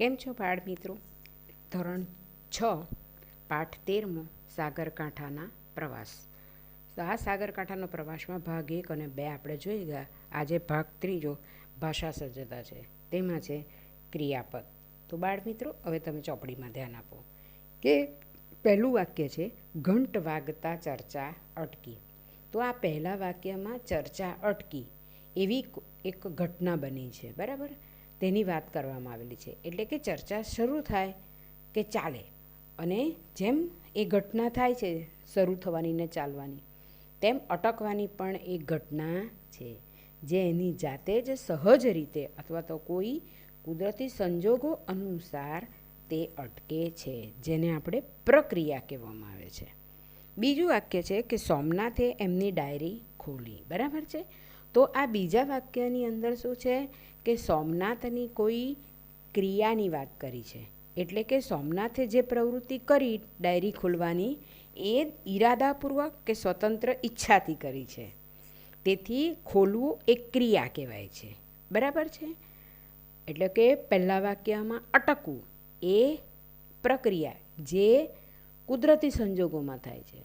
કેમ છો બાળ મિત્રો ધોરણ છ, પાઠ તેરમો, સાગરકાંઠાના પ્રવાસ. તો આ સાગરકાંઠાનો પ્રવાસમાં ભાગ એક અને બે આપણે જોઈ ગયા. આજે ભાગ ત્રીજો ભાષા સજ્જતા છે. તેમાં છે ક્રિયાપદ. તો બાળ મિત્રો હવે તમે ચોપડીમાં ધ્યાન આપો કે પહેલું વાક્ય છે, ઘંટ વાગતા ચર્ચા અટકી. તો આ પહેલા વાક્યમાં ચર્ચા અટકી એવી એક ઘટના બની છે. બરાબર? તેની વાત કરવામાં આવેલી છે. એટલે કે ચર્ચા શરૂ થાય કે ચાલે. અને જેમ એ ઘટના થાય છે, શરૂ થવાની ને ચાલવાની, તેમ અટકવાની પણ એ ઘટના છે. જે એની જાતે જ સહજ રીતે અથવા તો કોઈ કુદરતી સંજોગો અનુસાર તે અટકે છે, જેને આપણે પ્રક્રિયા કહેવામાં આવે છે. બીજું વાક્ય છે કે સોમનાથે એમની ડાયરી ખોલી. બરાબર છે? તો આ બીજા વાક્યની અંદર શું છે કે સોમનાથની કોઈ ક્રિયાની વાત કરી છે. એટલે કે સોમનાથે જે પ્રવૃત્તિ કરી, ડાયરી ખોલવાની, એ ઈરાદાપૂર્વક કે સ્વતંત્ર ઈચ્છાથી કરી છે. તેથી ખોલવું એક ક્રિયા કહેવાય છે. બરાબર છે? એટલે કે પહેલાં વાક્યમાં અટકવું એ પ્રક્રિયા જે કુદરતી સંજોગોમાં થાય છે.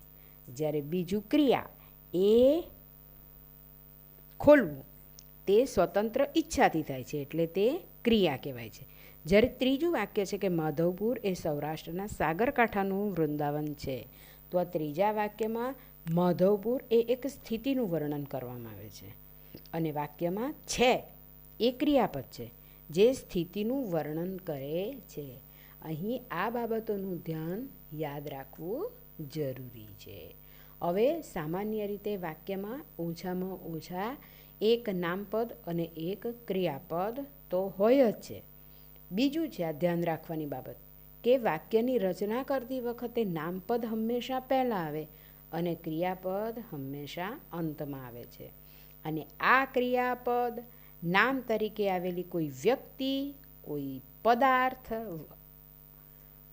જ્યારે બીજું ક્રિયા એ ખોલવું. તે સ્વતંત્ર ઈચ્છાથી થાય છે, એટલે તે ક્રિયા કહેવાય છે. જ્યારે ત્રીજું વાક્ય છે કે માધવપુર એ સૌરાષ્ટ્રના સાગરકાંઠાનું વૃંદાવન છે, તો આ ત્રીજા વાક્યમાં માધવપુર એ એક સ્થિતિનું વર્ણન કરવામાં આવે છે. અને વાક્યમાં છે, એ ક્રિયાપદ છે, જે સ્થિતિનું વર્ણન કરે છે. અહીં આ બાબતોનું ધ્યાન યાદ રાખવું જરૂરી છે. હવે સામાન્ય રીતે વાક્યમાં ઓછામાં ઓછા એક નામપદ અને એક ક્રિયાપદ તો હોય જ છે. બીજું છે આ ધ્યાન રાખવાની બાબત, કે વાક્યની રચના કરતી વખતે નામપદ હંમેશા પહેલાં આવે અને ક્રિયાપદ હંમેશા અંતમાં આવે છે. અને આ ક્રિયાપદ નામ તરીકે આવેલી કોઈ વ્યક્તિ, કોઈ પદાર્થ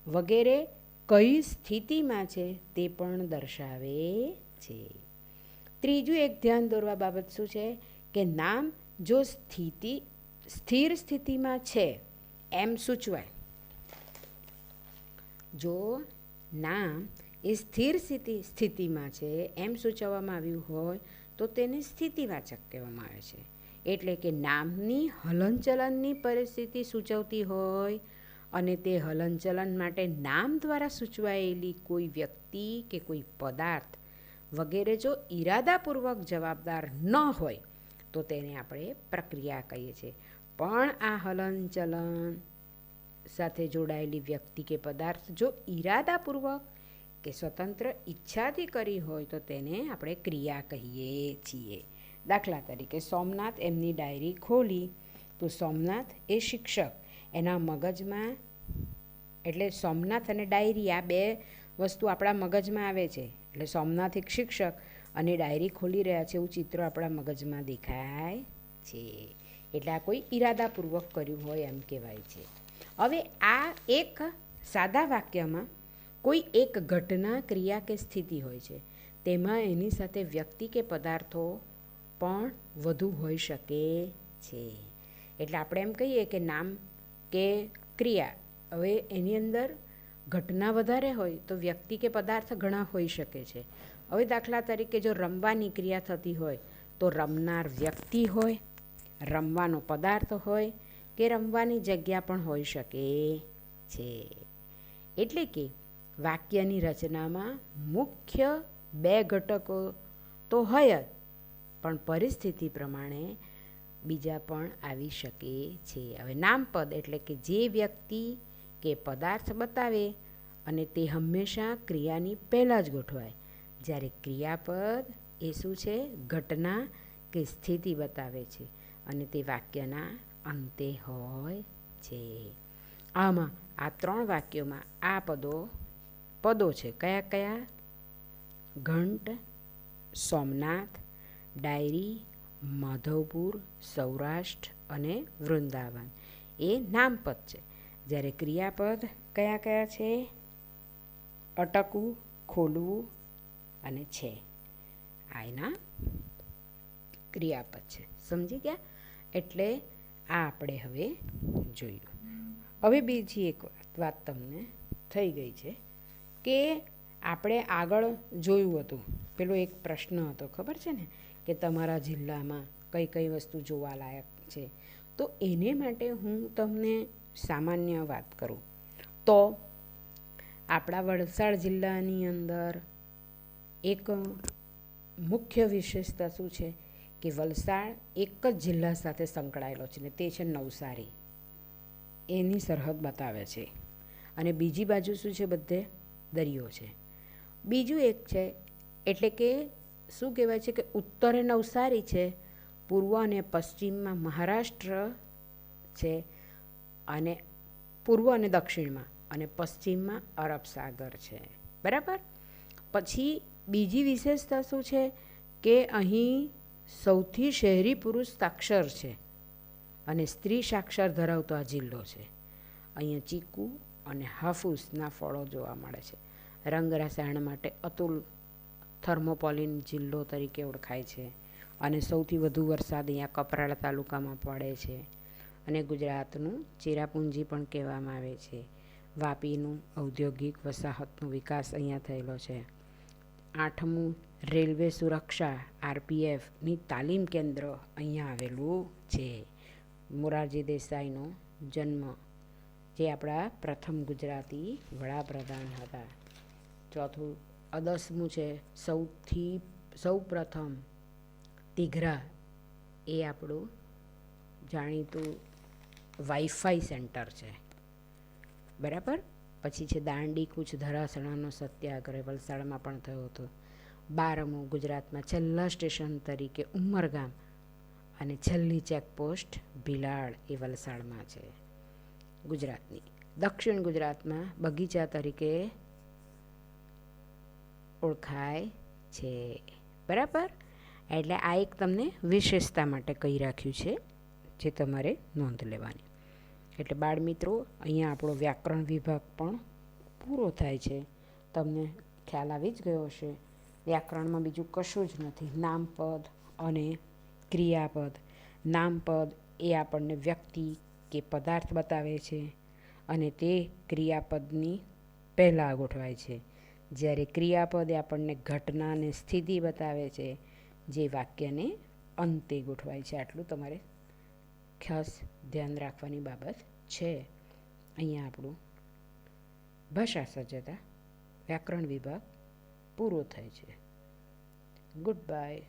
વગેરે કઈ સ્થિતિમાં છે તે પણ દર્શાવે છે. ત્રીજું એક ધ્યાન દોરવા બાબત શું છે? કે નામ જો સ્થિતિ, સ્થિર સ્થિતિમાં છે, એમ સૂચવાય. જો નામ એ સ્થિર સ્થિતિ, સ્થિતિમાં છે, એમ સૂચવવામાં આવ્યું હોય, તો તેને સ્થિતિવાચક કહેવામાં આવે છે. એટલે કે નામની હલનચલનની પરિસ્થિતિ સૂચવતી હોય અને તે હલનચલન માટે નામ દ્વારા સૂચવાયેલી કોઈ વ્યક્તિ કે કોઈ પદાર્થ વગેરે જો ઈરાદાપૂર્વક જવાબદાર ન હોય, તો તેને આપણે પ્રક્રિયા કહીએ છીએ. પણ આ હલનચલન સાથે જોડાયેલી વ્યક્તિ કે પદાર્થ જો ઈરાદાપૂર્વક કે સ્વતંત્ર ઈચ્છાથી કરી હોય, તો તેને આપણે ક્રિયા કહીએ છીએ. દાખલા તરીકે સોમનાથ એમની ડાયરી ખોલી, તો સોમનાથ એ શિક્ષક એના મગજમાં, એટલે સોમનાથ અને ડાયરી આ બે વસ્તુ આપણા મગજમાં આવે છે. એટલે સોમનાથ એક શિક્ષક અને ડાયરી ખોલી રહ્યા છે એવું ચિત્ર આપણા મગજમાં દેખાય છે. એટલે આ કોઈ ઈરાદાપૂર્વક કર્યું હોય એમ કહેવાય છે. હવે આ એક સાદા વાક્યમાં કોઈ એક ઘટના, ક્રિયા કે સ્થિતિ હોય છે. તેમાં એની સાથે વ્યક્તિ કે પદાર્થો પણ વધુ હોઈ શકે છે. એટલે આપણે એમ કહીએ કે નામ કે ક્રિયા. હવે એની અંદર ઘટના વધારે હોય તો વ્યક્તિ કે પદાર્થ ઘણા હોઈ શકે છે. હવે દાખલા તરીકે જો રમવાની ક્રિયા થતી હોય તો રમનાર વ્યક્તિ હોય, રમવાનો પદાર્થ હોય કે રમવાની જગ્યા પણ હોઈ શકે છે. એટલે કે વાક્યની રચનામાં મુખ્ય બે ઘટકો તો હોય જ, પણ પરિસ્થિતિ પ્રમાણે બીજા પણ આવી શકે છે. હવે નામપદ એટલે કે જે વ્યક્તિ કે પદાર્થ બતાવે અને તે હંમેશા ક્રિયાની પહેલાં જ ગોઠવાય. જ્યારે ક્રિયાપદ એ શું છે? ઘટના કે સ્થિતિ બતાવે છે અને તે વાક્યના અંતે હોય છે. આમાં આ ત્રણ વાક્યોમાં આ પદો પદો છે. કયા કયા? ઘંટ, સોમનાથ, ડાયરી માધવપુર, સૌરાષ્ટ્ર અને વૃંદાવન. એ નામપદ છે. જ્યારે ક્રિયાપદ કયા કયા છે? અટકવું, ખોલવું અને છે. આ એના ક્રિયાપદ છે. સમજી ગયા? એટલે આ આપણે હવે જોયું. હવે બીજી એક વાત વાત તમને થઈ ગઈ છે કે આપણે આગળ જોયું હતું. પેલો એક પ્રશ્ન હતો, ખબર છે ને? કે તમારા જિલ્લામાં કઈ કઈ વસ્તુ જોવાલાયક છે. તો એને માટે હું તમને સામાન્ય વાત કરું. તો આપણા વલસાડ જિલ્લાની અંદર એક મુખ્ય વિશેષતા શું છે કે વલસાડ એક જ જિલ્લા સાથે સંકળાયેલો છે ને તે છે નવસારી. એની સરહદ બતાવે છે. અને બીજી બાજુ શું છે બધે દરિયો છે. બીજું એક છે એટલે કે શું કહેવાય છે કે ઉત્તરે નવસારી છે? પૂર્વ અને પશ્ચિમમાં મહારાષ્ટ્ર છે અને પૂર્વ અને દક્ષિણમાં અને પશ્ચિમમાં અરબ સાગર છે. બરાબર? પછી બીજી વિશેષતા શું છે કે અહીં સૌથી શહેરી પુરુષ સાક્ષર છે અને સ્ત્રી સાક્ષર ધરાવતો આ જિલ્લો છે. અહીંયા ચીકુ અને હાફૂસના ફળો જોવા મળે છે. રંગ રસાયણ માટે અતુલ થર્મોપોલિન જિલ્લો તરીકે ઓળખાય છે અને સૌથી વધુ વરસાદ અહીંયા કપરાડા તાલુકામાં પડે છે અને ગુજરાતનું ચેરાપુંજી પણ કહેવામાં આવે છે. વાપીનું ઔદ્યોગિક વસાહતનો વિકાસ અહીંયા થયેલો છે. આઠમું, રેલવે સુરક્ષા આરપીએફની તાલીમ કેન્દ્ર અહીંયા આવેલું છે. મોરારજી દેસાઈનો જન્મ, જે આપણા પ્રથમ ગુજરાતી વડાપ્રધાન હતા. ચોથું અદસમું છે. સૌથી સૌ પ્રથમ તિઘરા એ આપણું જાણીતું વાઈફાઈ સેન્ટર છે. બરાબર? પછી છે દાંડી કૂચ ધરાસણાનો સત્યાગ્રહ, વલસાડમાં પણ થયો હતો. બારમું ગુજરાતમાં છેલ્લા સ્ટેશન તરીકે ઉમરગામ અને છેલ્લી ચેકપોસ્ટ ભીલાડ એ વલસાડમાં છે. ગુજરાતની. દક્ષિણ ગુજરાતમાં બગીચા તરીકે ઓળખાય છે. બરાબર? એટલે આ એક તમને વિશેષતા માટે કહી રાખ્યું છે, જે તમારે નોંધ લેવાની. એટલે બાળમિત્રો, અહીંયા આપણો વ્યાકરણ વિભાગ પણ પૂરો થાય છે. તમને ખ્યાલ આવી જ ગયો હશે. વ્યાકરણમાં બીજું કશું જ નથી. નામપદ અને ક્રિયાપદ. નામપદ એ આપણને વ્યક્તિ કે પદાર્થ બતાવે છે અને તે ક્રિયાપદની પહેલાં ગોઠવાય છે. જ્યારે ક્રિયાપદ આપણને ઘટના અને સ્થિતિ બતાવે છે, જે વાક્યને અંતે ગોઠવાય છે. આટલું તમારે ખાસ ધ્યાન રાખવાની બાબત છે. અહીંયા આપણું ભાષા સજ્જતા વ્યાકરણ વિભાગ પૂરો થાય છે. Good bye